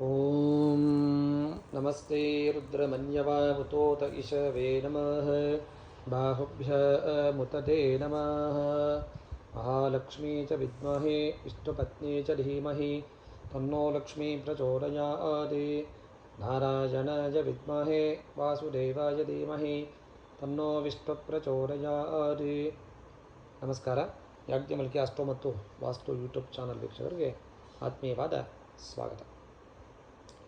ॐ नमस्ते रुद्रमन्यवाहुतोत इषवे नमः बाहुभ्यमुतते नमः महालक्ष्मी च विद्महे विष्णुपत्नी च धीमहि तन्नो लक्ष्मी प्रचोदयात् नारायणाय विद्महे वासुदेवाय धीमहि ತನ್ನೋ ವಿಷ್ಣು ಪ್ರಚೋದಯಾತ್ ನಮಸ್ಕಾರ ಯಾಜ್ಞಮಲ್ಕಿ ಅಷ್ಟೋ ಮತ್ತು ವಾಸ್ತು ಯೂಟ್ಯೂಬ್ ಚಾನಲ್ ವೀಕ್ಷಕರಿಗೆ ಆತ್ಮೀಯವಾದ ಸ್ವಾಗತ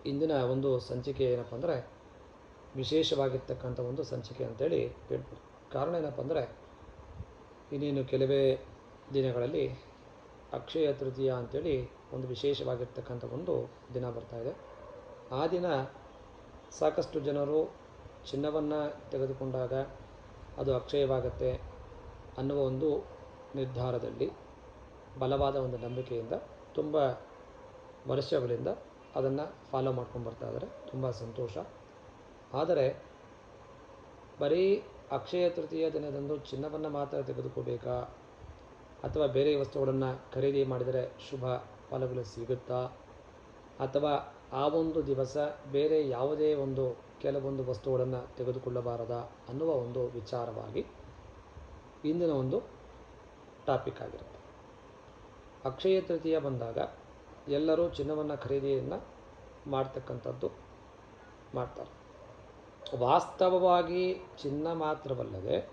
ಇಂದಿನ ಒಂದು ಸಂಚಿಕೆ ಏನಪ್ಪ ಅಂದರೆ ವಿಶೇಷವಾಗಿರ್ತಕ್ಕಂಥ ಒಂದು ಸಂಚಿಕೆ ಅಂತೇಳಿ ಹೇಳ್ಬೋದು. ಕಾರಣ ಏನಪ್ಪ ಅಂದರೆ ಇನ್ನೇನು ಕೆಲವೇ ದಿನಗಳಲ್ಲಿ ಅಕ್ಷಯ ತೃತೀಯ ಅಂತೇಳಿ ಒಂದು ವಿಶೇಷವಾಗಿರ್ತಕ್ಕಂಥ ಒಂದು ದಿನ ಬರ್ತಾ ಇದೆ. ಆ ದಿನ ಸಾಕಷ್ಟು ಜನರು ಚಿನ್ನವನ್ನು ತೆಗೆದುಕೊಂಡಾಗ ಅದು ಅಕ್ಷಯವಾಗತ್ತೆ ಅನ್ನುವ ಒಂದು ನಿರ್ಧಾರದಲ್ಲಿ ಬಲವಾದ ಒಂದು ನಂಬಿಕೆಯಿಂದ, ತುಂಬ ವರ್ಷಗಳಿಂದ ಅದನ್ನು ಫಾಲೋ ಮಾಡ್ಕೊಂಡು ಬರ್ತಾ ಇದ್ದಾರೆ ತುಂಬ ಸಂತೋಷ. ಆದರೆ ಬರೀ ಅಕ್ಷಯ ತೃತೀಯ ದಿನದಂದು ಚಿನ್ನವನ್ನು ಮಾತ್ರ ತೆಗೆದುಕೋಬೇಕಾ? ಅಥವಾ ಬೇರೆ ವಸ್ತುಗಳನ್ನು ಖರೀದಿ ಮಾಡಿದರೆ ಶುಭ ಫಲಗಳು ಸಿಗುತ್ತಾ? ಅಥವಾ ಆ ಒಂದು ದಿವಸ ಬೇರೆ ಯಾವುದೇ ಒಂದು ಕೆಲವೊಂದು ವಸ್ತುಗಳನ್ನು ತೆಗೆದುಕೊಳ್ಳಬಾರದ ಅನ್ನುವ ಒಂದು ವಿಚಾರವಾಗಿ ಇಂದಿನ ಒಂದು ಟಾಪಿಕ್ ಆಗಿರುತ್ತೆ. ಅಕ್ಷಯ ತೃತೀಯ ಬಂದಾಗ ಎಲ್ಲರೂ ಚಿನ್ನವನ್ನು ಖರೀದಿಯನ್ನು ಮಾಡ್ತಕ್ಕಂಥದ್ದು ಮಾಡ್ತಾರೆ. ವಾಸ್ತವವಾಗಿ ಚಿನ್ನ ಮಾತ್ರವಲ್ಲದೆ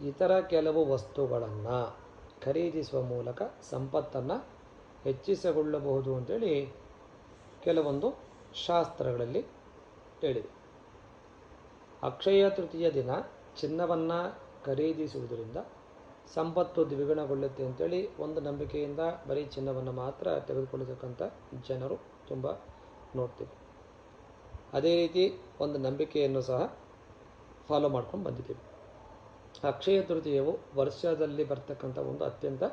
ಇತರ ಕೆಲವು ವಸ್ತುಗಳನ್ನು ಖರೀದಿಸುವ ಮೂಲಕ ಸಂಪತ್ತನ್ನು ಹೆಚ್ಚಿಸಿಕೊಳ್ಳಬಹುದು ಅಂತೇಳಿ ಕೆಲವೊಂದು ಶಾಸ್ತ್ರಗಳಲ್ಲಿ ಹೇಳಿದೆ. ಅಕ್ಷಯ ತೃತೀಯ ದಿನ ಚಿನ್ನವನ್ನು ಖರೀದಿಸುವುದರಿಂದ ಸಂಪತ್ತು ದ್ವಿಗುಣಗೊಳ್ಳುತ್ತೆ ಅಂತೇಳಿ ಒಂದು ನಂಬಿಕೆಯಿಂದ ಬರೀ ಚಿನ್ನವನ್ನು ಮಾತ್ರ ತೆಗೆದುಕೊಳ್ಳತಕ್ಕಂಥ ಜನರು ತುಂಬ ನೋಡ್ತೀವಿ. ಅದೇ ರೀತಿ ಒಂದು ನಂಬಿಕೆಯನ್ನು ಸಹ ಫಾಲೋ ಮಾಡ್ಕೊಂಡು ಬಂದಿದ್ದೀವಿ. ಅಕ್ಷಯ ತೃತೀಯವು ವರ್ಷದಲ್ಲಿ ಬರ್ತಕ್ಕಂಥ ಒಂದು ಅತ್ಯಂತ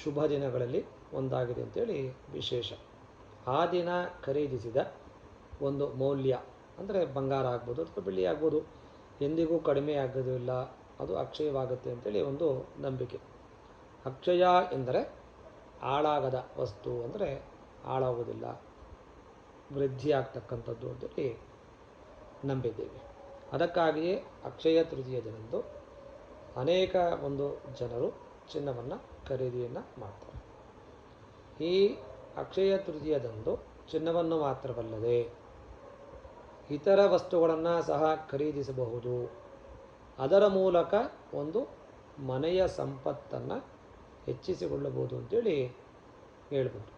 ಶುಭ ದಿನಗಳಲ್ಲಿ ಒಂದಾಗಿದೆ ಅಂತೇಳಿ ವಿಶೇಷ. ಆ ದಿನ ಖರೀದಿಸಿದ ಒಂದು ಮೌಲ್ಯ, ಅಂದರೆ ಬಂಗಾರ ಆಗ್ಬೋದು ಅಥವಾ ಬೆಳ್ಳಿ ಆಗ್ಬೋದು, ಎಂದಿಗೂ ಕಡಿಮೆ ಆಗೋದಿಲ್ಲ ಅದು ಅಕ್ಷಯವಾಗುತ್ತೆ ಅಂತೇಳಿ ಒಂದು ನಂಬಿಕೆ. ಅಕ್ಷಯ ಎಂದರೆ ಹಾಳಾಗದ ವಸ್ತು ಅಂದರೆ ಹಾಳಾಗೋದಿಲ್ಲ. ವೃದ್ಧಿ ಆಗ್ತಕ್ಕಂಥದ್ದು ಅಂತೇಳಿ ನಂಬಿದ್ದೇವೆ. ಅದಕ್ಕಾಗಿಯೇ ಅಕ್ಷಯ ತೃತೀಯ ದಿನದಂದು ಅನೇಕ ಒಂದು ಜನರು ಚಿನ್ನವನ್ನು ಖರೀದಿಯನ್ನು ಮಾಡ್ತಾರೆ. ಈ ಅಕ್ಷಯ ತೃತೀಯದಂದು ಚಿನ್ನವನ್ನು ಮಾತ್ರವಲ್ಲದೆ ಇತರ ವಸ್ತುಗಳನ್ನು ಸಹ ಖರೀದಿಸಬಹುದು. ಅದರ ಮೂಲಕ ಒಂದು ಮನೆಯ ಸಂಪತ್ತನ್ನು ಹೆಚ್ಚಿಸಿಕೊಳ್ಳಬಹುದು ಅಂತೇಳಿ ಹೇಳ್ಬೋದು.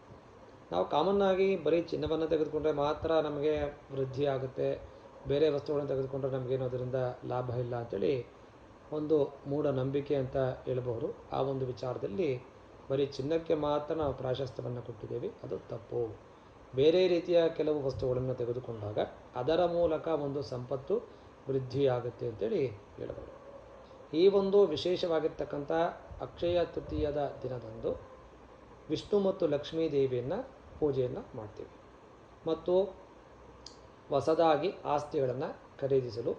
ನಾವು ಕಾಮನ್ನಾಗಿ ಬರೀ ಚಿನ್ನವನ್ನು ತೆಗೆದುಕೊಂಡ್ರೆ ಮಾತ್ರ ನಮಗೆ ವೃದ್ಧಿ ಆಗುತ್ತೆ, ಬೇರೆ ವಸ್ತುಗಳನ್ನು ತೆಗೆದುಕೊಂಡ್ರೆ ನಮಗೇನು ಅದರಿಂದ ಲಾಭ ಇಲ್ಲ ಅಂತೇಳಿ ಒಂದು ಮೂಢನಂಬಿಕೆ ಅಂತ ಹೇಳಬಹುದು. ಆ ಒಂದು ವಿಚಾರದಲ್ಲಿ ಬರೀ ಚಿನ್ನಕ್ಕೆ ಮಾತ್ರ ನಾವು ಪ್ರಾಶಸ್ತ್ಯವನ್ನು ಕೊಟ್ಟಿದ್ದೇವೆ, ಅದು ತಪ್ಪು. ಬೇರೆ ರೀತಿಯ ಕೆಲವು ವಸ್ತುಗಳನ್ನು ತೆಗೆದುಕೊಂಡಾಗ ಅದರ ಮೂಲಕ ಒಂದು ಸಂಪತ್ತು ವೃದ್ಧಿಯಾಗುತ್ತೆ ಅಂತೇಳಿ ಹೇಳಬಹುದು. ಈ ಒಂದು ವಿಶೇಷವಾಗಿರ್ತಕ್ಕಂಥ ಅಕ್ಷಯ ತೃತೀಯದ ದಿನದಂದು ವಿಷ್ಣು ಮತ್ತು ಲಕ್ಷ್ಮೀ ದೇವಿಯನ್ನು ಪೂಜೆಯನ್ನು ಮಾಡ್ತೀವಿ. ಮತ್ತು ಹೊಸದಾಗಿ ಆಸ್ತಿಗಳನ್ನು ಖರೀದಿಸಲು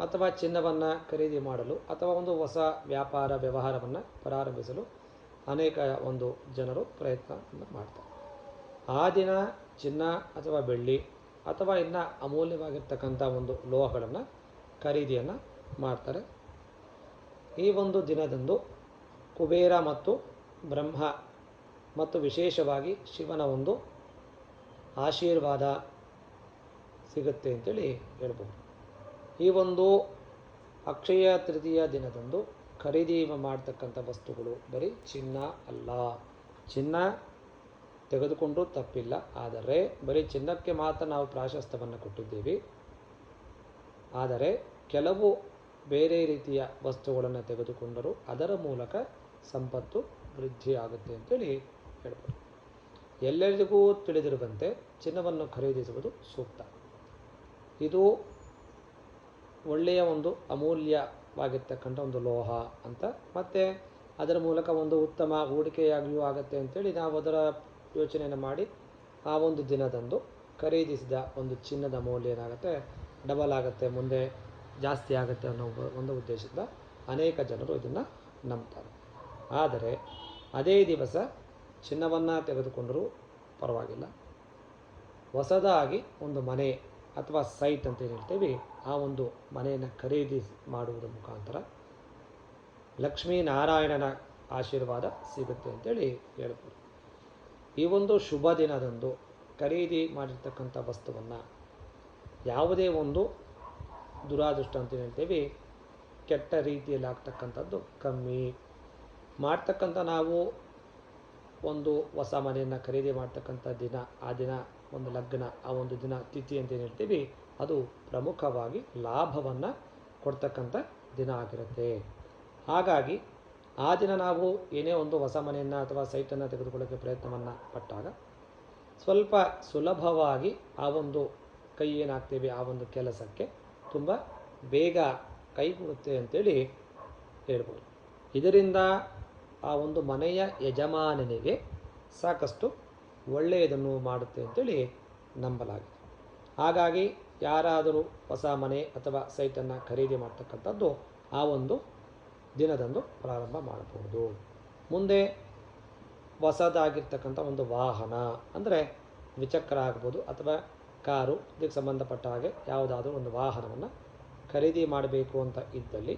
ಅಥವಾ ಚಿನ್ನವನ್ನು ಖರೀದಿ ಮಾಡಲು ಅಥವಾ ಒಂದು ಹೊಸ ವ್ಯಾಪಾರ ವ್ಯವಹಾರವನ್ನು ಪ್ರಾರಂಭಿಸಲು ಅನೇಕ ಒಂದು ಜನರು ಪ್ರಯತ್ನವನ್ನು ಮಾಡ್ತಾರೆ. ಆ ದಿನ ಚಿನ್ನ ಅಥವಾ ಬೆಳ್ಳಿ ಅಥವಾ ಇನ್ನು ಅಮೂಲ್ಯವಾಗಿರ್ತಕ್ಕಂಥ ಒಂದು ಲೋಹಗಳನ್ನು ಖರೀದಿಯನ್ನು ಮಾಡ್ತಾರೆ. ಈ ಒಂದು ದಿನದಂದು ಕುಬೇರ ಮತ್ತು ಬ್ರಹ್ಮ ಮತ್ತು ವಿಶೇಷವಾಗಿ ಶಿವನ ಒಂದು ಆಶೀರ್ವಾದ ಸಿಗುತ್ತೆ ಅಂತೇಳಿ ಹೇಳ್ಬೋದು. ಈ ಒಂದು ಅಕ್ಷಯ ತೃತೀಯ ದಿನದಂದು ಖರೀದಿ ಮಾಡ್ತಕ್ಕಂಥ ವಸ್ತುಗಳು ಬರೀ ಚಿನ್ನ ಅಲ್ಲ. ಚಿನ್ನ ತೆಗೆದುಕೊಂಡು ತಪ್ಪಿಲ್ಲ. ಆದರೆ ಬರೀ ಚಿನ್ನಕ್ಕೆ ಮಾತ್ರ ನಾವು ಪ್ರಾಶಸ್ತ್ಯವನ್ನು ಕೊಟ್ಟಿದ್ದೀವಿ. ಆದರೆ ಕೆಲವು ಬೇರೆ ರೀತಿಯ ವಸ್ತುಗಳನ್ನು ತೆಗೆದುಕೊಂಡರೂ ಅದರ ಮೂಲಕ ಸಂಪತ್ತು ವೃದ್ಧಿಯಾಗುತ್ತೆ ಅಂತೇಳಿ ಹೇಳ್ಬೋದು. ಎಲ್ಲರಿಗೂ ತಿಳಿದಿರುವಂತೆ ಚಿನ್ನವನ್ನು ಖರೀದಿಸುವುದು ಸೂಕ್ತ. ಇದು ಒಳ್ಳೆಯ ಒಂದು ಅಮೂಲ್ಯವಾಗಿರ್ತಕ್ಕಂಥ ಒಂದು ಲೋಹ ಅಂತ. ಮತ್ತು ಅದರ ಮೂಲಕ ಒಂದು ಉತ್ತಮ ಹೂಡಿಕೆಯಾಗಿಯೂ ಆಗುತ್ತೆ ಅಂತೇಳಿ ನಾವು ಅದರ ಯೋಚನೆಯನ್ನು ಮಾಡಿ ಆ ಒಂದು ದಿನದಂದು ಖರೀದಿಸಿದ ಒಂದು ಚಿನ್ನದ ಮೌಲ್ಯ ಏನಾಗುತ್ತೆ? ಡಬಲ್ ಆಗುತ್ತೆ, ಮುಂದೆ ಜಾಸ್ತಿ ಆಗುತ್ತೆ ಅನ್ನೋ ಒಂದು ಉದ್ದೇಶದಿಂದ ಅನೇಕ ಜನರು ಇದನ್ನು ನಂಬ್ತಾರೆ. ಆದರೆ ಅದೇ ದಿವಸ ಚಿನ್ನವನ್ನು ತೆಗೆದುಕೊಂಡರೂ ಪರವಾಗಿಲ್ಲ. ಹೊಸದಾಗಿ ಒಂದು ಮನೆ ಅಥವಾ ಸೈಟ್ ಅಂತ ಏನು ಹೇಳ್ತೀವಿ, ಆ ಒಂದು ಮನೆಯನ್ನು ಖರೀದಿ ಮಾಡುವುದರ ಮುಖಾಂತರ ಲಕ್ಷ್ಮೀನಾರಾಯಣನ ಆಶೀರ್ವಾದ ಸಿಗುತ್ತೆ ಅಂತೇಳಿ ಹೇಳ್ಬೋದು. ಈ ಒಂದು ಶುಭ ದಿನದಂದು ಖರೀದಿ ಮಾಡಿರ್ತಕ್ಕಂಥ ವಸ್ತುವನ್ನು ಯಾವುದೇ ಒಂದು ದುರಾದೃಷ್ಟ ಅಂತ ಹೇಳ್ತೀವಿ, ಕೆಟ್ಟ ರೀತಿಯಲ್ಲಿ ಆಗ್ತಕ್ಕಂಥದ್ದು ಕಮ್ಮಿ. ಮಾಡ್ತಕ್ಕಂಥ ನಾವು ಒಂದು ಹೊಸ ಮನೆಯನ್ನು ಖರೀದಿ ಮಾಡ್ತಕ್ಕಂಥ ದಿನ, ಆ ದಿನ ಒಂದು ಲಗ್ನ, ಆ ಒಂದು ದಿನ ತಿಥಿ ಅಂತ ಹೇಳ್ತೀವಿ, ಅದು ಪ್ರಮುಖವಾಗಿ ಲಾಭವನ್ನು ಕೊಡ್ತಕ್ಕಂಥ ದಿನ ಆಗಿರುತ್ತೆ. ಹಾಗಾಗಿ ಆ ದಿನ ನಾವು ಏನೇ ಒಂದು ಹೊಸ ಮನೆಯನ್ನು ಅಥವಾ ಸೈಟನ್ನು ತೆಗೆದುಕೊಳ್ಳೋಕ್ಕೆ ಪ್ರಯತ್ನವನ್ನು ಪಟ್ಟಾಗ ಸ್ವಲ್ಪ ಸುಲಭವಾಗಿ ಆ ಒಂದು ಕೈ ಏನಾಗ್ತೀವಿ, ಆ ಒಂದು ಕೆಲಸಕ್ಕೆ ತುಂಬ ಬೇಗ ಕೈಗೂಡುತ್ತೆ ಅಂತೇಳಿ ಹೇಳ್ಬೋದು. ಇದರಿಂದ ಆ ಒಂದು ಮನೆಯ ಯಜಮಾನನಿಗೆ ಸಾಕಷ್ಟು ಒಳ್ಳೆಯದನ್ನು ಮಾಡುತ್ತೆ ಅಂತೇಳಿ ನಂಬಲಾಗಿದೆ. ಹಾಗಾಗಿ ಯಾರಾದರೂ ಹೊಸ ಮನೆ ಅಥವಾ ಸೈಟನ್ನು ಖರೀದಿ ಮಾಡ್ತಕ್ಕಂಥದ್ದು ಆ ಒಂದು ದಿನದಂದು ಪ್ರಾರಂಭ ಮಾಡಬಹುದು. ಮುಂದೆ ಹೊಸದಾಗಿರ್ತಕ್ಕಂಥ ಒಂದು ವಾಹನ, ಅಂದರೆ ದ್ವಿಚಕ್ರ ಆಗ್ಬೋದು, ಅಥವಾ ಕಾರು, ಇದಕ್ಕೆ ಸಂಬಂಧಪಟ್ಟ ಹಾಗೆ ಯಾವುದಾದ್ರೂ ಒಂದು ವಾಹನವನ್ನು ಖರೀದಿ ಮಾಡಬೇಕು ಅಂತ ಇದ್ದಲ್ಲಿ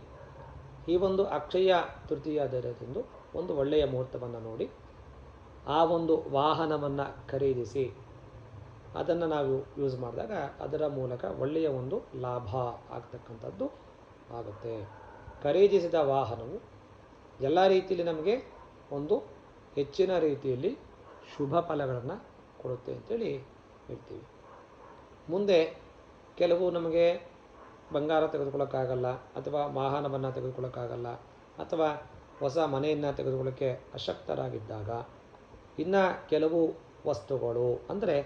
ಈ ಒಂದು ಅಕ್ಷಯ ತೃತೀಯ ದಿನದಂದು ಒಂದು ಒಳ್ಳೆಯ ಮುಹೂರ್ತವನ್ನು ನೋಡಿ ಆ ಒಂದು ವಾಹನವನ್ನು ಖರೀದಿಸಿ ಅದನ್ನು ನಾವು ಯೂಸ್ ಮಾಡಿದಾಗ ಅದರ ಮೂಲಕ ಒಳ್ಳೆಯ ಒಂದು ಲಾಭ ಆಗ್ತಕ್ಕಂಥದ್ದು ಆಗುತ್ತೆ. ಖರೀದಿಸಿದ ವಾಹನವು ಎಲ್ಲ ರೀತಿಯಲ್ಲಿ ನಮಗೆ ಒಂದು ಹೆಚ್ಚಿನ ರೀತಿಯಲ್ಲಿ ಶುಭ ಫಲಗಳನ್ನು ಕೊಡುತ್ತೆ ಅಂತೇಳಿ ಹೇಳ್ತೀವಿ. ಮುಂದೆ ಕೆಲವು ನಮಗೆ ಬಂಗಾರ ತೆಗೆದುಕೊಳ್ಳೋಕ್ಕಾಗಲ್ಲ ಅಥವಾ ವಾಹನವನ್ನು ತೆಗೆದುಕೊಳ್ಳೋಕ್ಕಾಗಲ್ಲ ಅಥವಾ ಹೊಸ ಮನೆಯನ್ನು ತೆಗೆದುಕೊಳ್ಳೋಕ್ಕೆ ಅಶಕ್ತರಾಗಿದ್ದಾಗ ಇನ್ನು ಕೆಲವು ವಸ್ತುಗಳು ಅಂದರೆ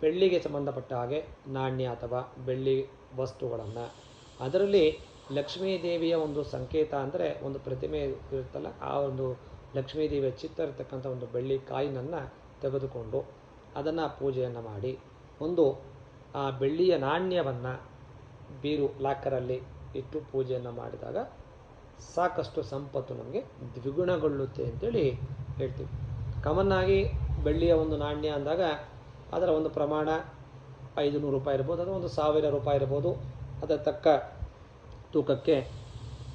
ಬೆಳ್ಳಿಗೆ ಸಂಬಂಧಪಟ್ಟ ಹಾಗೆ ನಾಣ್ಯ ಅಥವಾ ಬೆಳ್ಳಿ ವಸ್ತುಗಳನ್ನು ಅದರಲ್ಲಿ ಲಕ್ಷ್ಮೀ ದೇವಿಯ ಒಂದು ಸಂಕೇತ ಅಂದರೆ ಒಂದು ಪ್ರತಿಮೆ ಇರುತ್ತಲ್ಲ, ಆ ಒಂದು ಲಕ್ಷ್ಮೀ ದೇವಿಯ ಚಿತ್ತ ಇರತಕ್ಕಂಥ ಒಂದು ಬೆಳ್ಳಿ ಕಾಯಿನನ್ನು ತೆಗೆದುಕೊಂಡು ಅದನ್ನು ಪೂಜೆಯನ್ನು ಮಾಡಿ. ಒಂದು, ಆ ಬೆಳ್ಳಿಯ ನಾಣ್ಯವನ್ನು ಬೀರು ಲಾಕರಲ್ಲಿ ಇಟ್ಟು ಪೂಜೆಯನ್ನು ಮಾಡಿದಾಗ ಸಾಕಷ್ಟು ಸಂಪತ್ತು ನಮಗೆ ದ್ವಿಗುಣಗೊಳ್ಳುತ್ತೆ ಅಂತೇಳಿ ಹೇಳ್ತೀವಿ. ಕಾಮನ್ ಆಗಿ ಬೆಳ್ಳಿಯ ಒಂದು ನಾಣ್ಯ ಅಂದಾಗ ಅದರ ಒಂದು ಪ್ರಮಾಣ ಐದು ನೂರು ರೂಪಾಯಿ ಇರ್ಬೋದು, ಅಥವಾ ಒಂದು ಸಾವಿರ ರೂಪಾಯಿ ಇರ್ಬೋದು, ಅದರ ತಕ್ಕ ತೂಕಕ್ಕೆ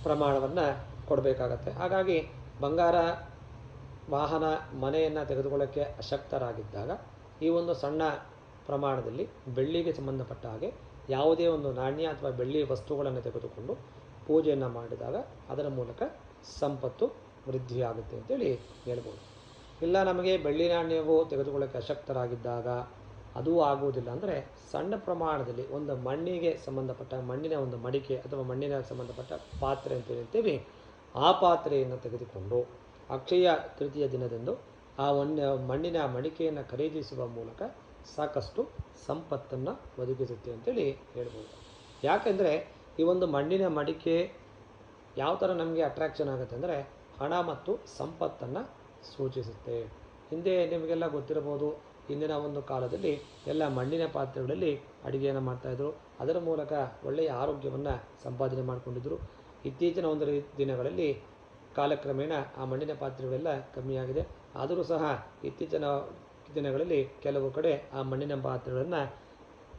ಪ್ರಮಾಣವನ್ನು ಕೊಡಬೇಕಾಗತ್ತೆ. ಹಾಗಾಗಿ ಬಂಗಾರ, ವಾಹನ, ಮನೆಯನ್ನು ತೆಗೆದುಕೊಳ್ಳೋಕ್ಕೆ ಅಶಕ್ತರಾಗಿದ್ದಾಗ ಈ ಒಂದು ಸಣ್ಣ ಪ್ರಮಾಣದಲ್ಲಿ ಬೆಳ್ಳಿಗೆ ಸಂಬಂಧಪಟ್ಟ ಹಾಗೆ ಯಾವುದೇ ಒಂದು ನಾಣ್ಯ ಅಥವಾ ಬೆಳ್ಳಿ ವಸ್ತುಗಳನ್ನು ತೆಗೆದುಕೊಂಡು ಪೂಜೆಯನ್ನು ಮಾಡಿದಾಗ ಅದರ ಮೂಲಕ ಸಂಪತ್ತು ವೃದ್ಧಿಯಾಗುತ್ತೆ ಅಂತೇಳಿ ಹೇಳ್ಬೋದು. ಇಲ್ಲ ನಮಗೆ ಬೆಳ್ಳಿ ನಾಣ್ಯವು ತೆಗೆದುಕೊಳ್ಳೋಕ್ಕೆ ಅಶಕ್ತರಾಗಿದ್ದಾಗ ಅದೂ ಆಗುವುದಿಲ್ಲ. ಅಂದರೆ ಸಣ್ಣ ಪ್ರಮಾಣದಲ್ಲಿ ಒಂದು ಮಣ್ಣಿಗೆ ಸಂಬಂಧಪಟ್ಟ, ಮಣ್ಣಿನ ಒಂದು ಮಡಿಕೆ ಅಥವಾ ಮಣ್ಣಿನ ಸಂಬಂಧಪಟ್ಟ ಪಾತ್ರೆ ಅಂತ ಹೇಳ್ತೀವಿ, ಆ ಪಾತ್ರೆಯನ್ನು ತೆಗೆದುಕೊಂಡು ಅಕ್ಷಯ ತೃತೀಯ ದಿನದಂದು ಆ ಒಂದು ಮಣ್ಣಿನ ಮಡಿಕೆಯನ್ನು ಖರೀದಿಸುವ ಮೂಲಕ ಸಾಕಷ್ಟು ಸಂಪತ್ತನ್ನು ಒದಗಿಸುತ್ತೆ ಅಂತೇಳಿ ಹೇಳ್ಬೋದು. ಯಾಕೆಂದರೆ ಈ ಒಂದು ಮಣ್ಣಿನ ಮಡಿಕೆ ಯಾವ ಥರ ನಮಗೆ ಅಟ್ರಾಕ್ಷನ್ ಆಗುತ್ತೆ ಅಂದರೆ ಹಣ ಮತ್ತು ಸಂಪತ್ತನ್ನು ಸೂಚಿಸುತ್ತೆ. ಹಿಂದೆ ನಿಮಗೆಲ್ಲ ಗೊತ್ತಿರಬಹುದು ಹಿಂದಿನ ಒಂದು ಕಾಲದಲ್ಲಿ ಎಲ್ಲ ಮಣ್ಣಿನ ಪಾತ್ರೆಗಳಲ್ಲಿ ಅಡುಗೆಯನ್ನು ಮಾಡ್ತಾಯಿದ್ರು ಅದರ ಮೂಲಕ ಒಳ್ಳೆಯ ಆರೋಗ್ಯವನ್ನು ಸಂಪಾದನೆ ಮಾಡಿಕೊಂಡಿದ್ದರು ಇತ್ತೀಚಿನ ಒಂದು ದಿನಗಳಲ್ಲಿ ಕಾಲಕ್ರಮೇಣ ಆ ಮಣ್ಣಿನ ಪಾತ್ರೆಗಳೆಲ್ಲ ಕಮ್ಮಿಯಾಗಿದೆ. ಆದರೂ ಸಹ ಇತ್ತೀಚಿನ ದಿನಗಳಲ್ಲಿ ಕೆಲವು ಕಡೆ ಆ ಮಣ್ಣಿನ ಪಾತ್ರೆಗಳನ್ನು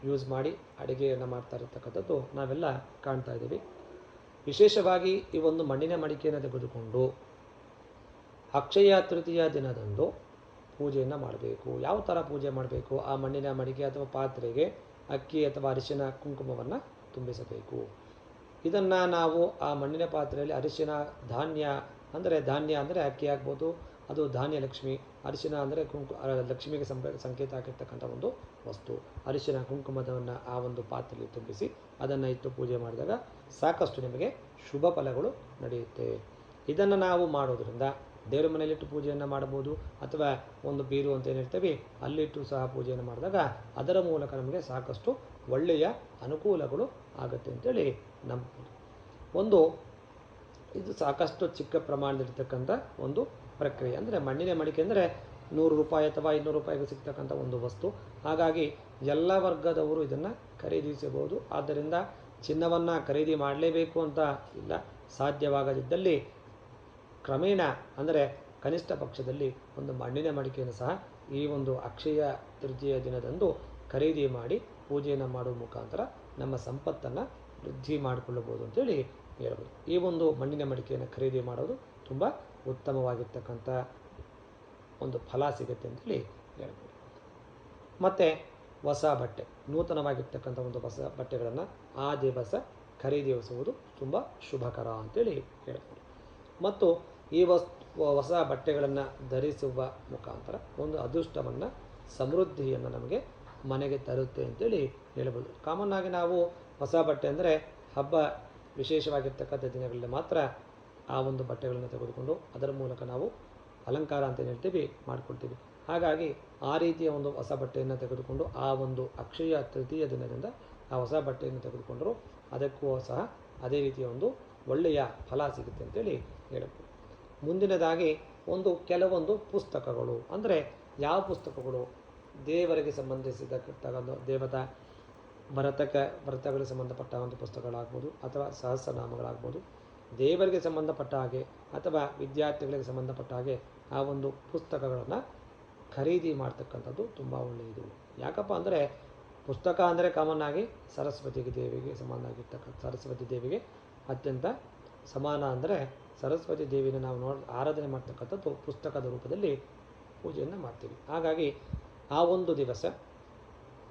ಯೂಸ್ ಮಾಡಿ ಅಡುಗೆಯನ್ನು ಮಾಡ್ತಾ ಇರತಕ್ಕಂಥದ್ದು ನಾವೆಲ್ಲ ಕಾಣ್ತಾ ಇದ್ದೀವಿ. ವಿಶೇಷವಾಗಿ ಈ ಒಂದು ಮಣ್ಣಿನ ಮಡಿಕೆಯನ್ನು ತೆಗೆದುಕೊಂಡು ಅಕ್ಷಯ ತೃತೀಯ ದಿನದಂದು ಪೂಜೆಯನ್ನು ಮಾಡಬೇಕು. ಯಾವ ಥರ ಪೂಜೆ ಮಾಡಬೇಕು? ಆ ಮಣ್ಣಿನ ಮಡಿಕೆ ಅಥವಾ ಪಾತ್ರೆಗೆ ಅಕ್ಕಿ ಅಥವಾ ಅರಿಶಿನ ಕುಂಕುಮವನ್ನು ತುಂಬಿಸಬೇಕು. ಇದನ್ನು ನಾವು ಆ ಮಣ್ಣಿನ ಪಾತ್ರೆಯಲ್ಲಿ ಅರಿಶಿನ, ಧಾನ್ಯ ಅಂದರೆ ಧಾನ್ಯ ಅಂದರೆ ಅಕ್ಕಿ ಆಗ್ಬೋದು. ಅದು ಧಾನ್ಯ ಲಕ್ಷ್ಮಿ, ಅರಿಶಿನ ಅಂದರೆ ಕುಂಕು ಲಕ್ಷ್ಮಿಗೆ ಸಂಪ ಸಂಕೇತ ಆಗಿರ್ತಕ್ಕಂಥ ಒಂದು ವಸ್ತು. ಅರಿಶಿನ ಕುಂಕುಮದವನ್ನು ಆ ಒಂದು ಪಾತ್ರೆಯಲ್ಲಿ ತುಂಬಿಸಿ ಅದನ್ನು ಇಟ್ಟು ಪೂಜೆ ಮಾಡಿದಾಗ ಸಾಕಷ್ಟು ನಿಮಗೆ ಶುಭ ಫಲಗಳು ನಡೆಯುತ್ತೆ. ಇದನ್ನು ನಾವು ಮಾಡೋದ್ರಿಂದ ದೇವರ ಮನೆಯಲ್ಲಿಟ್ಟು ಪೂಜೆಯನ್ನು ಮಾಡಬಹುದು ಅಥವಾ ಒಂದು ಬೀರು ಅಂತ ಏನಿರ್ತೀವಿ ಅಲ್ಲಿಟ್ಟು ಸಹ ಪೂಜೆಯನ್ನು ಮಾಡಿದಾಗ ಅದರ ಮೂಲಕ ನಮಗೆ ಸಾಕಷ್ಟು ಒಳ್ಳೆಯ ಅನುಕೂಲಗಳು ಆಗುತ್ತೆ ಅಂತೇಳಿ ನಂಬ್ಬೋದು. ಒಂದು, ಇದು ಸಾಕಷ್ಟು ಚಿಕ್ಕ ಪ್ರಮಾಣದಲ್ಲಿರ್ತಕ್ಕಂಥ ಒಂದು ಪ್ರಕ್ರಿಯೆ. ಅಂದರೆ ಮಣ್ಣಿನ ಮಡಿಕೆ ಅಂದರೆ ನೂರು ರೂಪಾಯಿ ಅಥವಾ ಇನ್ನೂರು ರೂಪಾಯಿಗೆ ಸಿಗ್ತಕ್ಕಂಥ ಒಂದು ವಸ್ತು. ಹಾಗಾಗಿ ಎಲ್ಲ ವರ್ಗದವರು ಇದನ್ನು ಖರೀದಿಸಬಹುದು. ಆದ್ದರಿಂದ ಚಿನ್ನವನ್ನು ಖರೀದಿ ಮಾಡಲೇಬೇಕು ಅಂತ ಇಲ್ಲ, ಸಾಧ್ಯವಾಗದಿದ್ದಲ್ಲಿ ಕ್ರಮೇಣ ಅಂದರೆ ಕನಿಷ್ಠ ಪಕ್ಷದಲ್ಲಿ ಒಂದು ಮಣ್ಣಿನ ಮಡಿಕೆಯನ್ನು ಸಹ ಈ ಒಂದು ಅಕ್ಷಯ ತೃತೀಯ ದಿನದಂದು ಖರೀದಿ ಮಾಡಿ ಪೂಜೆಯನ್ನು ಮಾಡುವ ಮುಖಾಂತರ ನಮ್ಮ ಸಂಪತ್ತನ್ನು ವೃದ್ಧಿ ಮಾಡಿಕೊಳ್ಳಬಹುದು ಅಂತೇಳಿ ಹೇಳ್ಬೋದು. ಈ ಒಂದು ಮಣ್ಣಿನ ಮಡಿಕೆಯನ್ನು ಖರೀದಿ ಮಾಡೋದು ತುಂಬ ಉತ್ತಮವಾಗಿರ್ತಕ್ಕಂಥ ಒಂದು ಫಲ ಸಿಗುತ್ತೆ ಅಂತೇಳಿ ಹೇಳ್ಬೋದು. ಮತ್ತು ಹೊಸ ಬಟ್ಟೆ, ನೂತನವಾಗಿರ್ತಕ್ಕಂಥ ಒಂದು ಹೊಸ ಬಟ್ಟೆಗಳನ್ನು ಆ ದಿವಸ ಖರೀದಿಸುವುದು ತುಂಬ ಶುಭಕರ ಅಂತೇಳಿ ಹೇಳ್ಬೋದು. ಮತ್ತು ಈ ವಸ್ತು ಹೊಸ ಬಟ್ಟೆಗಳನ್ನು ಧರಿಸುವ ಮುಖಾಂತರ ಒಂದು ಅದೃಷ್ಟವನ್ನು, ಸಮೃದ್ಧಿಯನ್ನು ನಮಗೆ ಮನೆಗೆ ತರುತ್ತೆ ಅಂತೇಳಿ ಹೇಳ್ಬೋದು. ಕಾಮನ್ ಆಗಿ ನಾವು ಹೊಸ ಬಟ್ಟೆ ಅಂದರೆ ಹಬ್ಬ ವಿಶೇಷವಾಗಿರ್ತಕ್ಕಂಥ ದಿನಗಳಲ್ಲಿ ಮಾತ್ರ ಆ ಒಂದು ಬಟ್ಟೆಗಳನ್ನು ತೆಗೆದುಕೊಂಡು ಅದರ ಮೂಲಕ ನಾವು ಅಲಂಕಾರ ಅಂತ ಹೇಳ್ತೀವಿ ಮಾಡ್ಕೊಳ್ತೀವಿ. ಹಾಗಾಗಿ ಆ ರೀತಿಯ ಒಂದು ಹೊಸ ಬಟ್ಟೆಯನ್ನು ತೆಗೆದುಕೊಂಡು ಆ ಒಂದು ಅಕ್ಷಯ ತೃತೀಯ ದಿನದಿಂದ ಆ ಹೊಸ ಬಟ್ಟೆಯನ್ನು ತೆಗೆದುಕೊಂಡರೂ ಅದಕ್ಕೂ ಸಹ ಅದೇ ರೀತಿಯ ಒಂದು ಒಳ್ಳೆಯ ಫಲ ಸಿಗುತ್ತೆ ಅಂತೇಳಿ ಹೇಳ್ಬೋದು ಮುಂದಿನದಾಗಿ ಒಂದು ಕೆಲವೊಂದು ಪುಸ್ತಕಗಳು. ಅಂದರೆ ಯಾವ ಪುಸ್ತಕಗಳು? ದೇವರಿಗೆ ಸಂಬಂಧಿಸಿದ ದೇವತಾ ಭರತಕ್ಕೆ ಭರತಗಳಿಗೆ ಸಂಬಂಧಪಟ್ಟ ಒಂದು ಪುಸ್ತಕಗಳಾಗ್ಬೋದು, ಅಥವಾ ಸಹಸ್ರನಾಮಗಳಾಗ್ಬೋದು. ದೇವರಿಗೆ ಸಂಬಂಧಪಟ್ಟ ಹಾಗೆ, ಅಥವಾ ವಿದ್ಯಾರ್ಥಿಗಳಿಗೆ ಸಂಬಂಧಪಟ್ಟ ಹಾಗೆ ಆ ಒಂದು ಪುಸ್ತಕಗಳನ್ನು ಖರೀದಿ ಮಾಡ್ತಕ್ಕಂಥದ್ದು ತುಂಬ ಒಳ್ಳೆಯದು. ಯಾಕಪ್ಪ ಅಂದರೆ, ಪುಸ್ತಕ ಅಂದರೆ ಕಾಮನ್ ಆಗಿ ಸರಸ್ವತಿ ದೇವಿಗೆ ಸಮಾನ ಆಗಿರ್ತಕ್ಕಂಥ ಸರಸ್ವತಿ ದೇವಿಗೆ ಅತ್ಯಂತ ಸಮಾನ ಅಂದರೆ ಸರಸ್ವತಿ ದೇವಿನ ನಾವು ನೋಡ, ಆರಾಧನೆ ಮಾಡ್ತಕ್ಕಂಥದ್ದು ಪುಸ್ತಕದ ರೂಪದಲ್ಲಿ ಪೂಜೆಯನ್ನು ಮಾಡ್ತೀವಿ. ಹಾಗಾಗಿ ಆ ಒಂದು ದಿವಸ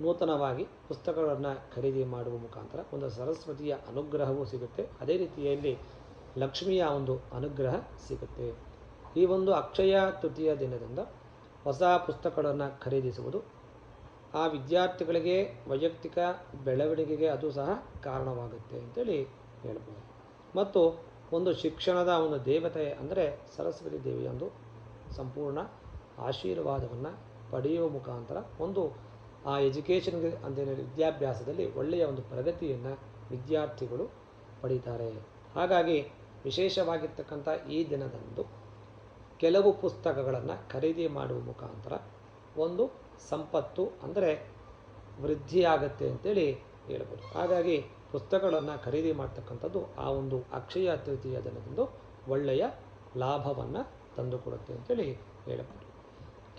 ನೂತನವಾಗಿ ಪುಸ್ತಕಗಳನ್ನು ಖರೀದಿ ಮಾಡುವ ಮುಖಾಂತರ ಒಂದು ಸರಸ್ವತಿಯ ಅನುಗ್ರಹವೂ ಸಿಗುತ್ತೆ. ಅದೇ ರೀತಿಯಲ್ಲಿ ಲಕ್ಷ್ಮಿಯ ಒಂದು ಅನುಗ್ರಹ ಸಿಗುತ್ತೆ. ಈ ಒಂದು ಅಕ್ಷಯ ತೃತೀಯ ದಿನದಿಂದ ಹೊಸ ಪುಸ್ತಕಗಳನ್ನು ಖರೀದಿಸುವುದು ಆ ವಿದ್ಯಾರ್ಥಿಗಳಿಗೆ ವೈಯಕ್ತಿಕ ಬೆಳವಣಿಗೆಗೆ ಅದು ಸಹ ಕಾರಣವಾಗುತ್ತೆ ಅಂತೇಳಿ ಹೇಳ್ಬೋದು. ಮತ್ತು ಒಂದು ಶಿಕ್ಷಣದ ಒಂದು ದೇವತೆ ಅಂದರೆ ಸರಸ್ವತಿ ದೇವಿಯ ಒಂದು ಸಂಪೂರ್ಣ ಆಶೀರ್ವಾದವನ್ನು ಪಡೆಯುವ ಮುಖಾಂತರ ಒಂದು, ಆ ಎಜುಕೇಷನ್ಗೆ ಅಂದರೆ ವಿದ್ಯಾಭ್ಯಾಸದಲ್ಲಿ ಒಳ್ಳೆಯ ಒಂದು ಪ್ರಗತಿಯನ್ನು ವಿದ್ಯಾರ್ಥಿಗಳು ಪಡೀತಾರೆ. ಹಾಗಾಗಿ ವಿಶೇಷವಾಗಿರ್ತಕ್ಕಂಥ ಈ ದಿನದಂದು ಕೆಲವು ಪುಸ್ತಕಗಳನ್ನು ಖರೀದಿ ಮಾಡುವ ಮುಖಾಂತರ ಒಂದು ಸಂಪತ್ತು ಅಂದರೆ ವೃದ್ಧಿಯಾಗತ್ತೆ ಅಂತೇಳಿ ಹೇಳ್ಬೋದು. ಹಾಗಾಗಿ ಪುಸ್ತಕಗಳನ್ನು ಖರೀದಿ ಮಾಡ್ತಕ್ಕಂಥದ್ದು ಆ ಒಂದು ಅಕ್ಷಯ ತೃತೀಯ ದಿನದಂದು ಒಳ್ಳೆಯ ಲಾಭವನ್ನು ತಂದುಕೊಡುತ್ತೆ ಅಂತೇಳಿ ಹೇಳಬಹುದು.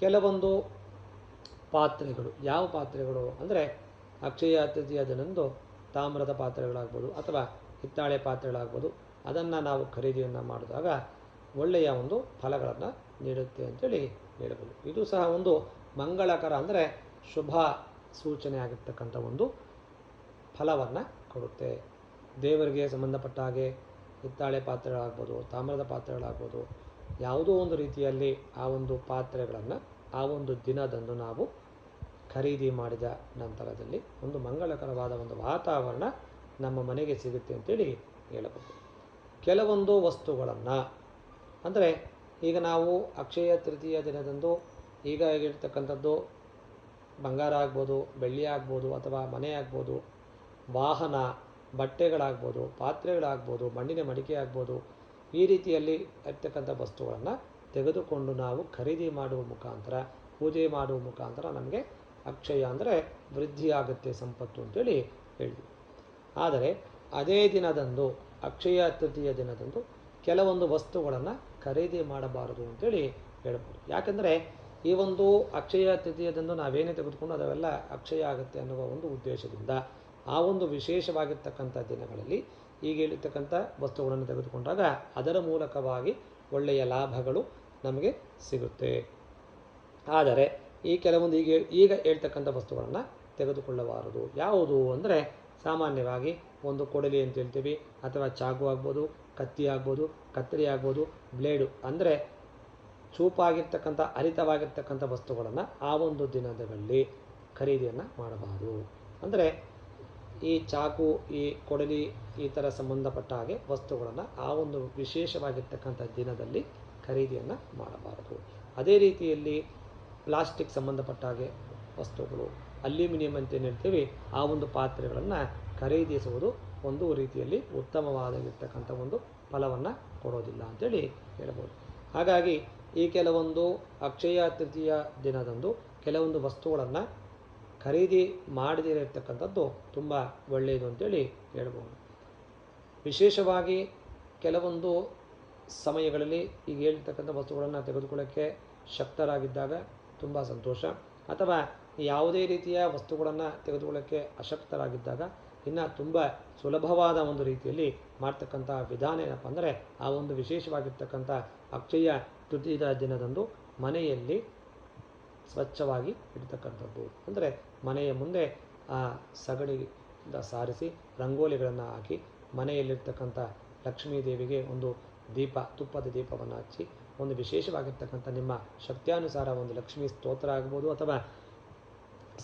ಕೆಲವೊಂದು ಪಾತ್ರೆಗಳು, ಯಾವ ಪಾತ್ರೆಗಳು ಅಂದರೆ ಅಕ್ಷಯ ತೃತೀಯ ದಿನದಂದು ತಾಮ್ರದ ಪಾತ್ರೆಗಳಾಗ್ಬೋದು ಅಥವಾ ಹಿತ್ತಾಳೆ ಪಾತ್ರೆಗಳಾಗ್ಬೋದು, ಅದನ್ನು ನಾವು ಖರೀದಿಯನ್ನು ಮಾಡಿದಾಗ ಒಳ್ಳೆಯ ಒಂದು ಫಲಗಳನ್ನು ನೀಡುತ್ತೆ ಅಂತೇಳಿ ಹೇಳಬಹುದು. ಇದು ಸಹ ಒಂದು ಮಂಗಳಕರ ಅಂದರೆ ಶುಭ ಸೂಚನೆ ಆಗಿರ್ತಕ್ಕಂಥ ಒಂದು ಫಲವನ್ನು ಕೊಡುತ್ತೆ. ದೇವರಿಗೆ ಸಂಬಂಧಪಟ್ಟ ಹಾಗೆ ಹಿತ್ತಾಳೆ ಪಾತ್ರೆಗಳಾಗ್ಬೋದು, ತಾಮ್ರದ ಪಾತ್ರೆಗಳಾಗ್ಬೋದು, ಯಾವುದೋ ಒಂದು ರೀತಿಯಲ್ಲಿ ಆ ಒಂದು ಪಾತ್ರೆಗಳನ್ನು, ಆ ಒಂದು ದಿನದಂದು ನಾವು ಖರೀದಿ ಮಾಡಿದ ನಂತರದಲ್ಲಿ ಒಂದು ಮಂಗಳಕರವಾದ ಒಂದು ವಾತಾವರಣ ನಮ್ಮ ಮನೆಗೆ ಸಿಗುತ್ತೆ ಅಂತೇಳಿ ಹೇಳಬಹುದು. ಕೆಲವೊಂದು ವಸ್ತುಗಳನ್ನು, ಅಂದರೆ ಈಗ ನಾವು ಅಕ್ಷಯ ತೃತೀಯ ದಿನದಂದು ಈಗ ಆಗಿರ್ತಕ್ಕಂಥದ್ದು ಬಂಗಾರ ಆಗ್ಬೋದು, ಬೆಳ್ಳಿ ಆಗ್ಬೋದು ಅಥವಾ ಮನೆ ಆಗ್ಬೋದು ವಾಹನ ಬಟ್ಟೆಗಳಾಗ್ಬೋದು, ಪಾತ್ರೆಗಳಾಗ್ಬೋದು, ಮಣ್ಣಿನ ಮಡಿಕೆ ಆಗ್ಬೋದು, ಈ ರೀತಿಯಲ್ಲಿ ಇರ್ತಕ್ಕಂಥ ವಸ್ತುಗಳನ್ನು ತೆಗೆದುಕೊಂಡು ನಾವು ಖರೀದಿ ಮಾಡುವ ಮುಖಾಂತರ, ಪೂಜೆ ಮಾಡುವ ಮುಖಾಂತರ ನಮಗೆ ಅಕ್ಷಯ ಅಂದರೆ ವೃದ್ಧಿ ಆಗುತ್ತೆ ಸಂಪತ್ತು ಅಂತೇಳಿ ಹೇಳಿದ್ವಿ. ಆದರೆ ಅದೇ ದಿನದಂದು, ಅಕ್ಷಯ ತೃತೀಯ ದಿನದಂದು ಕೆಲವೊಂದು ವಸ್ತುಗಳನ್ನು ಖರೀದಿ ಮಾಡಬಾರದು ಅಂತೇಳಿ ಹೇಳ್ಬೋದು. ಯಾಕಂದರೆ ಈ ಒಂದು ಅಕ್ಷಯ ತೃತೀಯದಂದು ನಾವೇನೇ ತೆಗೆದುಕೊಂಡು ಅದವೆಲ್ಲ ಅಕ್ಷಯ ಆಗುತ್ತೆ ಅನ್ನುವ ಒಂದು ಉದ್ದೇಶದಿಂದ ಆ ಒಂದು ವಿಶೇಷವಾಗಿರ್ತಕ್ಕಂಥ ದಿನಗಳಲ್ಲಿ ಈಗ ಹೇಳಿರ್ತಕ್ಕಂಥ ವಸ್ತುಗಳನ್ನು ತೆಗೆದುಕೊಂಡಾಗ ಅದರ ಮೂಲಕವಾಗಿ ಒಳ್ಳೆಯ ಲಾಭಗಳು ನಮಗೆ ಸಿಗುತ್ತೆ. ಆದರೆ ಈ ಕೆಲವೊಂದು ಈಗ ಈಗ ಹೇಳ್ತಕ್ಕಂಥ ವಸ್ತುಗಳನ್ನು ತೆಗೆದುಕೊಳ್ಳಬಾರದು. ಯಾವುದು ಅಂದರೆ ಸಾಮಾನ್ಯವಾಗಿ ಒಂದು ಕೊಡಲಿ ಅಂತ ಹೇಳ್ತೀವಿ, ಅಥವಾ ಚಾಕು ಆಗ್ಬೋದು, ಕತ್ತಿ ಆಗ್ಬೋದು, ಕತ್ತರಿ ಆಗ್ಬೋದು, ಬ್ಲೇಡು ಅಂದರೆ ಚೂಪಾಗಿರ್ತಕ್ಕಂಥ, ಹರಿತವಾಗಿರ್ತಕ್ಕಂಥ ವಸ್ತುಗಳನ್ನು ಆ ಒಂದು ದಿನದಲ್ಲಿ ಖರೀದಿಯನ್ನು ಮಾಡಬಾರದು. ಅಂದರೆ ಈ ಚಾಕು, ಈ ಕೊಡಲಿ ಈ ಥರ ಸಂಬಂಧಪಟ್ಟ ಹಾಗೆ ವಸ್ತುಗಳನ್ನು ಆ ಒಂದು ವಿಶೇಷವಾಗಿರ್ತಕ್ಕಂಥ ದಿನದಲ್ಲಿ ಖರೀದಿಯನ್ನು ಮಾಡಬಾರದು. ಅದೇ ರೀತಿಯಲ್ಲಿ ಪ್ಲಾಸ್ಟಿಕ್ ಸಂಬಂಧಪಟ್ಟ ಹಾಗೆ ವಸ್ತುಗಳು, ಅಲ್ಯೂಮಿನಿಯಂ ಅಂತ ಏನು ಹೇಳ್ತೀವಿ, ಆ ಒಂದು ಪಾತ್ರೆಗಳನ್ನು ಖರೀದಿಸುವುದು ಒಂದು ರೀತಿಯಲ್ಲಿ ಉತ್ತಮವಾಗಿರ್ತಕ್ಕಂಥ ಒಂದು ಫಲವನ್ನು ಕೊಡೋದಿಲ್ಲ ಅಂತೇಳಿ ಹೇಳ್ಬೋದು. ಹಾಗಾಗಿ ಈ ಕೆಲವೊಂದು ಅಕ್ಷಯ ತೃತೀಯ ದಿನದಂದು ಕೆಲವೊಂದು ವಸ್ತುಗಳನ್ನು ಖರೀದಿ ಮಾಡದಿರತಕ್ಕಂಥದ್ದು ತುಂಬ ಒಳ್ಳೆಯದು ಅಂತೇಳಿ ಹೇಳ್ಬೋದು. ವಿಶೇಷವಾಗಿ ಕೆಲವೊಂದು ಸಮಯಗಳಲ್ಲಿ ಈಗ ಹೇಳಿರ್ತಕ್ಕಂಥ ವಸ್ತುಗಳನ್ನು ತೆಗೆದುಕೊಳ್ಳೋಕ್ಕೆ ಶಕ್ತರಾಗಿದ್ದಾಗ ತುಂಬ ಸಂತೋಷ. ಅಥವಾ ಯಾವುದೇ ರೀತಿಯ ವಸ್ತುಗಳನ್ನು ತೆಗೆದುಕೊಳ್ಳೋಕ್ಕೆ ಅಶಕ್ತರಾಗಿದ್ದಾಗ ಇನ್ನು ತುಂಬ ಸುಲಭವಾದ ಒಂದು ರೀತಿಯಲ್ಲಿ ಮಾಡ್ತಕ್ಕಂಥ ವಿಧಾನ ಏನಪ್ಪ ಅಂದರೆ ಆ ಒಂದು ವಿಶೇಷವಾಗಿರ್ತಕ್ಕಂಥ ಅಕ್ಷಯ ತೃತೀಯದ ದಿನದಂದು ಮನೆಯಲ್ಲಿ ಸ್ವಚ್ಛವಾಗಿ ಇಡ್ತಕ್ಕಂಥದ್ದು. ಅಂದರೆ ಮನೆಯ ಮುಂದೆ ಆ ಸಗಣಿಯಿಂದ ಸಾರಿಸಿ ರಂಗೋಲಿಗಳನ್ನು ಹಾಕಿ ಮನೆಯಲ್ಲಿರ್ತಕ್ಕಂಥ ಲಕ್ಷ್ಮೀ ದೇವಿಗೆ ಒಂದು ದೀಪ, ತುಪ್ಪದ ದೀಪವನ್ನು ಹಚ್ಚಿ ಒಂದು ವಿಶೇಷವಾಗಿರ್ತಕ್ಕಂಥ ನಿಮ್ಮ ಶಕ್ತಿಯಾನುಸಾರ ಒಂದು ಲಕ್ಷ್ಮೀ ಸ್ತೋತ್ರ ಆಗ್ಬೋದು ಅಥವಾ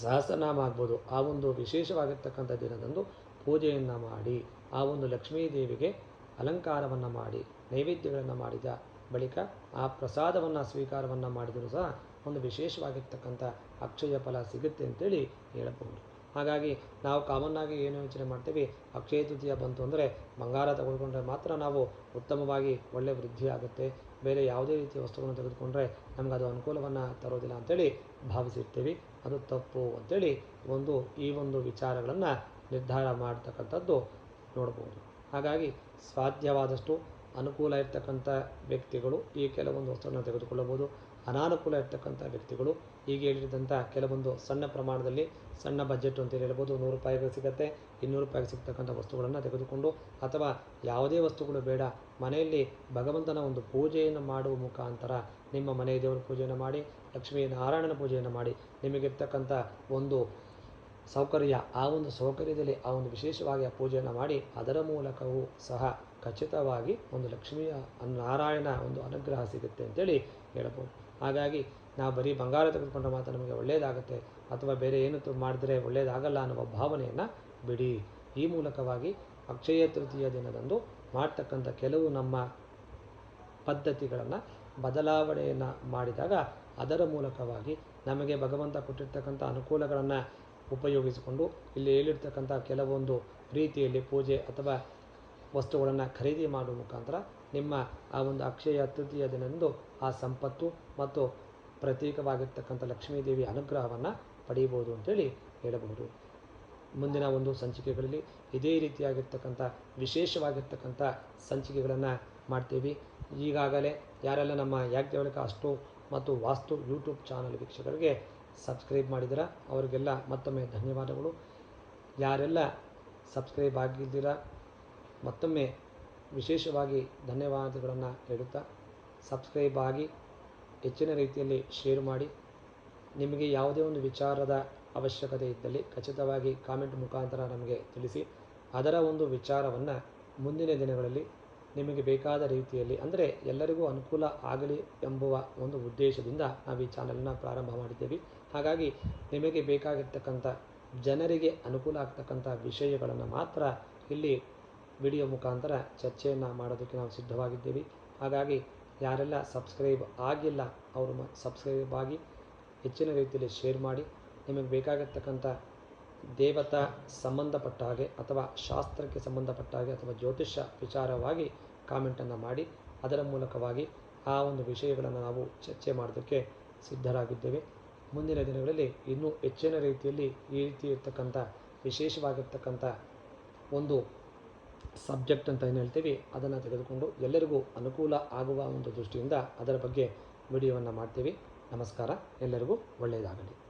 ಸಹಸ್ರನಾಮ ಆಗ್ಬೋದು, ಆ ಒಂದು ವಿಶೇಷವಾಗಿರ್ತಕ್ಕಂಥ ದಿನದಂದು ಪೂಜೆಯನ್ನು ಮಾಡಿ, ಆ ಒಂದು ಲಕ್ಷ್ಮೀ ದೇವಿಗೆ ಅಲಂಕಾರವನ್ನು ಮಾಡಿ, ನೈವೇದ್ಯಗಳನ್ನು ಮಾಡಿದ ಬಳಿಕ ಆ ಪ್ರಸಾದವನ್ನು, ಸ್ವೀಕಾರವನ್ನು ಮಾಡಿದರೂ ಸಹ ಒಂದು ವಿಶೇಷವಾಗಿರ್ತಕ್ಕಂಥ ಅಕ್ಷಯ ಫಲ ಸಿಗುತ್ತೆ ಅಂತೇಳಿ ಹೇಳಬಹುದು. ಹಾಗಾಗಿ ನಾವು ಕಾಮನ್ನಾಗಿ ಏನು ಯೋಚನೆ ಮಾಡ್ತೀವಿ, ಅಕ್ಷಯ ತೃತೀಯ ಬಂತು ಅಂದರೆ ಬಂಗಾರ ತೆಗೆದುಕೊಂಡ್ರೆ ಮಾತ್ರ ನಾವು ಉತ್ತಮವಾಗಿ ಒಳ್ಳೆಯ ವೃದ್ಧಿ ಆಗುತ್ತೆ. ಬೇರೆ ಯಾವುದೇ ರೀತಿಯ ವಸ್ತುಗಳನ್ನು ತೆಗೆದುಕೊಂಡ್ರೆ ನಮ್ಗೆ ಅದು ಅನುಕೂಲವನ್ನು ತರೋದಿಲ್ಲ ಅಂತೇಳಿ ಭಾವಿಸಿರ್ತೀವಿ. ಅದು ತಪ್ಪು ಅಂತೇಳಿ ಒಂದು, ಈ ಒಂದು ವಿಚಾರಗಳನ್ನು ನಿರ್ಧಾರ ಮಾಡ್ತಕ್ಕಂಥದ್ದು ನೋಡಬಹುದು ಹಾಗಾಗಿ ಸಾಧ್ಯವಾದಷ್ಟು ಅನುಕೂಲ ಇರ್ತಕ್ಕಂಥ ವ್ಯಕ್ತಿಗಳು ಈ ಕೆಲವೊಂದು ವಸ್ತುಗಳನ್ನು ತೆಗೆದುಕೊಳ್ಳಬಹುದು. ಅನಾನುಕೂಲ ಇರ್ತಕ್ಕಂಥ ವ್ಯಕ್ತಿಗಳು ಈಗ ಹೇಳಿದಂಥ ಕೆಲವೊಂದು ಸಣ್ಣ ಪ್ರಮಾಣದಲ್ಲಿ ಸಣ್ಣ ಬಜೆಟ್ ಅಂತ ಹೇಳ್ಬೋದು, ನೂರು ರೂಪಾಯಿಗೆ ಸಿಗುತ್ತೆ, ಇನ್ನೂರು ರೂಪಾಯಿಗೆ ಸಿಗ್ತಕ್ಕಂಥ ವಸ್ತುಗಳನ್ನು ತೆಗೆದುಕೊಂಡು ಅಥವಾ ಯಾವುದೇ ವಸ್ತುಗಳು ಬೇಡ, ಮನೆಯಲ್ಲಿ ಭಗವಂತನ ಒಂದು ಪೂಜೆಯನ್ನು ಮಾಡುವ ಮುಖಾಂತರ ನಿಮ್ಮ ಮನೆಯ ದೇವರ ಪೂಜೆಯನ್ನು ಮಾಡಿ, ಲಕ್ಷ್ಮೀ ನಾರಾಯಣನ ಪೂಜೆಯನ್ನು ಮಾಡಿ ನಿಮಗಿರ್ತಕ್ಕಂಥ ಒಂದು ಸೌಕರ್ಯ, ಆ ಒಂದು ಸೌಕರ್ಯದಲ್ಲಿ ಆ ಒಂದು ವಿಶೇಷವಾಗಿ ಆ ಪೂಜೆಯನ್ನು ಮಾಡಿ, ಅದರ ಮೂಲಕವೂ ಸಹ ಖಚಿತವಾಗಿ ಒಂದು ಲಕ್ಷ್ಮಿಯ ನಾರಾಯಣ ಒಂದು ಅನುಗ್ರಹ ಸಿಗುತ್ತೆ ಅಂತೇಳಿ ಹೇಳ್ಬೋದು. ಹಾಗಾಗಿ ನಾವು ಬರೀ ಬಂಗಾರ ತೆಗೆದುಕೊಂಡ್ರೆ ಮಾತ್ರ ನಮಗೆ ಒಳ್ಳೆಯದಾಗುತ್ತೆ ಅಥವಾ ಬೇರೆ ಏನು ತು- ಮಾಡಿದ್ರೆ ಒಳ್ಳೆಯದಾಗಲ್ಲ ಅನ್ನುವ ಭಾವನೆಯನ್ನು ಬಿಡಿ. ಈ ಮೂಲಕವಾಗಿ ಅಕ್ಷಯ ತೃತೀಯ ದಿನದಂದು ಮಾಡ್ತಕ್ಕಂಥ ಕೆಲವು ನಮ್ಮ ಪದ್ಧತಿಗಳನ್ನು ಬದಲಾವಣೆಯನ್ನು ಮಾಡಿದಾಗ ಅದರ ಮೂಲಕವಾಗಿ ನಮಗೆ ಭಗವಂತ ಕೊಟ್ಟಿರ್ತಕ್ಕಂಥ ಅನುಕೂಲಗಳನ್ನು ಉಪಯೋಗಿಸಿಕೊಂಡು ಇಲ್ಲಿ ಹೇಳಿರ್ತಕ್ಕಂಥ ಕೆಲವೊಂದು ರೀತಿಯಲ್ಲಿ ಪೂಜೆ ಅಥವಾ ವಸ್ತುಗಳನ್ನು ಖರೀದಿ ಮಾಡುವ ಮುಖಾಂತರ ನಿಮ್ಮ ಆ ಒಂದು ಅಕ್ಷಯ ತೃತೀಯ ದಿನದಂದು ಆ ಸಂಪತ್ತು ಮತ್ತು ಪ್ರತೀಕವಾಗಿರ್ತಕ್ಕಂಥ ಲಕ್ಷ್ಮೀದೇವಿ ಅನುಗ್ರಹವನ್ನು ಪಡೆಯಬಹುದು ಅಂತೇಳಿ ಹೇಳಬಹುದು. ಮುಂದಿನ ಒಂದು ಸಂಚಿಕೆಗಳಲ್ಲಿ ಇದೇ ರೀತಿಯಾಗಿರ್ತಕ್ಕಂಥ ವಿಶೇಷವಾಗಿರ್ತಕ್ಕಂಥ ಸಂಚಿಕೆಗಳನ್ನು ಮಾಡ್ತೀವಿ. ಈಗಾಗಲೇ ಯಾರೆಲ್ಲ ನಮ್ಮ ಯಾಜ್ಞವಳಿಕ ಅಷ್ಟು ಮತ್ತು ವಾಸ್ತು ಯೂಟ್ಯೂಬ್ ಚಾನಲ್ ವೀಕ್ಷಕರಿಗೆ ಸಬ್ಸ್ಕ್ರೈಬ್ ಮಾಡಿದಿರ ಅವರಿಗೆಲ್ಲ ಮತ್ತೊಮ್ಮೆ ಧನ್ಯವಾದಗಳು. ಯಾರೆಲ್ಲ ಸಬ್ಸ್ಕ್ರೈಬ್ ಆಗಿದ್ದೀರಾ, ಮತ್ತೊಮ್ಮೆ ವಿಶೇಷವಾಗಿ ಧನ್ಯವಾದಗಳನ್ನು ಹೇಳುತ್ತಾ ಸಬ್ಸ್ಕ್ರೈಬ್ ಆಗಿ ಹೆಚ್ಚಿನ ರೀತಿಯಲ್ಲಿ ಶೇರ್ ಮಾಡಿ. ನಿಮಗೆ ಯಾವುದೇ ಒಂದು ವಿಚಾರದ ಅವಶ್ಯಕತೆ ಇದ್ದಲ್ಲಿ ಖಚಿತವಾಗಿ ಕಾಮೆಂಟ್ ಮುಖಾಂತರ ನಮಗೆ ತಿಳಿಸಿ. ಅದರ ಒಂದು ವಿಚಾರವನ್ನು ಮುಂದಿನ ದಿನಗಳಲ್ಲಿ ನಿಮಗೆ ಬೇಕಾದ ರೀತಿಯಲ್ಲಿ, ಅಂದರೆ ಎಲ್ಲರಿಗೂ ಅನುಕೂಲ ಆಗಲಿ ಎಂಬುವ ಒಂದು ಉದ್ದೇಶದಿಂದ ನಾವು ಈ ಚಾನಲನ್ನು ಪ್ರಾರಂಭ ಮಾಡಿದ್ದೇವೆ. ಹಾಗಾಗಿ ನಿಮಗೆ ಬೇಕಾಗಿರ್ತಕ್ಕಂಥ ಜನರಿಗೆ ಅನುಕೂಲ ಆಗ್ತಕ್ಕಂಥ ವಿಷಯಗಳನ್ನು ಮಾತ್ರ ಇಲ್ಲಿ ವಿಡಿಯೋ ಮುಖಾಂತರ ಚರ್ಚೆಯನ್ನು ಮಾಡೋದಕ್ಕೆ ನಾವು ಸಿದ್ಧವಾಗಿದ್ದೇವೆ. ಹಾಗಾಗಿ ಯಾರೆಲ್ಲ ಸಬ್ಸ್ಕ್ರೈಬ್ ಆಗಿಲ್ಲ, ಅವರು ಸಬ್ಸ್ಕ್ರೈಬ್ ಆಗಿ ಹೆಚ್ಚಿನ ರೀತಿಯಲ್ಲಿ ಶೇರ್ ಮಾಡಿ. ನಿಮಗೆ ಬೇಕಾಗಿರ್ತಕ್ಕಂಥ ದೇವತಾ ಸಂಬಂಧಪಟ್ಟ ಹಾಗೆ ಅಥವಾ ಶಾಸ್ತ್ರಕ್ಕೆ ಸಂಬಂಧಪಟ್ಟ ಹಾಗೆ ಅಥವಾ ಜ್ಯೋತಿಷ್ಯ ವಿಚಾರವಾಗಿ ಕಾಮೆಂಟನ್ನು ಮಾಡಿ. ಅದರ ಮೂಲಕವಾಗಿ ಆ ಒಂದು ವಿಷಯಗಳನ್ನು ನಾವು ಚರ್ಚೆ ಮಾಡೋದಕ್ಕೆ ಸಿದ್ಧರಾಗಿದ್ದೇವೆ. ಮುಂದಿನ ದಿನಗಳಲ್ಲಿ ಇನ್ನೂ ಹೆಚ್ಚಿನ ರೀತಿಯಲ್ಲಿ ಈ ರೀತಿ ಇರ್ತಕ್ಕಂಥ, ವಿಶೇಷವಾಗಿರ್ತಕ್ಕಂಥ ಒಂದು ಸಬ್ಜೆಕ್ಟ್ ಅಂತ ಏನು ಹೇಳ್ತೀವಿ, ಅದನ್ನು ತೆಗೆದುಕೊಂಡು ಎಲ್ಲರಿಗೂ ಅನುಕೂಲ ಆಗುವ ಒಂದು ದೃಷ್ಟಿಯಿಂದ ಅದರ ಬಗ್ಗೆ ವಿಡಿಯೋವನ್ನು ಮಾಡ್ತೀವಿ. ನಮಸ್ಕಾರ, ಎಲ್ಲರಿಗೂ ಒಳ್ಳೆಯದಾಗಲಿ.